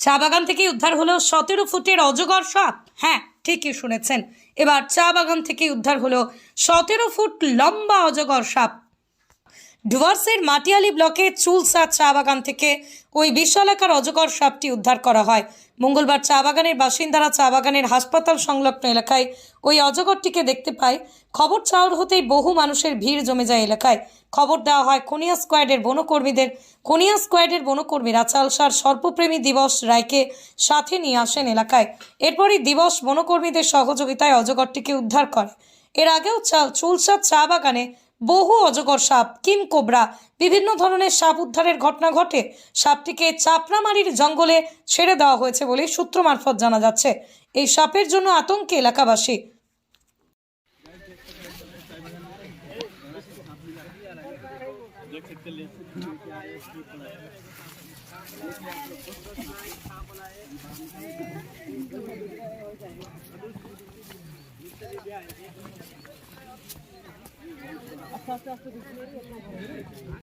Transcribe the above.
চা বাগান থেকে উদ্ধার হলো সতেরো ফুটের অজগর সাপ। হ্যাঁ ঠিকই শুনেছেন। এবার চা বাগান থেকে উদ্ধার হলো সতেরো ফুট লম্বা অজগর সাপ। ডুয়ার্সের মাটিয়ালি ব্লকে চুলসা চা বাগান থেকে ওই বিশালাকার অজগর সাপটি উদ্ধার করা হয়। মঙ্গলবার চা বাগানের বাসিন্দারা চা বাগানের হাসপাতাল সংলগ্ন এলাকায় ওই অজগরটিকে দেখতে পায়। খবর চাওয়ার হতেই বহু মানুষের ভিড় জমে যায় এলাকায়। খবর দেওয়া হয় কোনিয়া স্কোয়াডের বনকর্মীদের কোনিয়া স্কোয়াডের বনকর্মীরা চালসার সর্পপ্রেমী দিবস রায়কে সাথে নিয়ে আসেন এলাকায়। এরপরই দিবস বনকর্মীদের সহযোগিতায় অজগরটিকে উদ্ধার করে। এর আগেও চাল, চুলসা চা বাগানে বহু অজগর সাপ কিং কোবরা, বিভিন্ন ধরনের সাপ উদ্ধারের ঘটনা ঘটে। সাপটিকে চাপড়ামারির জঙ্গলে ছেড়ে দেওয়া হয়েছে বলে সূত্র মারফত জানা যাচ্ছে। এই সাপের জন্য আতঙ্কে এলাকাবাসী। আস্তে আস্তে আস্তে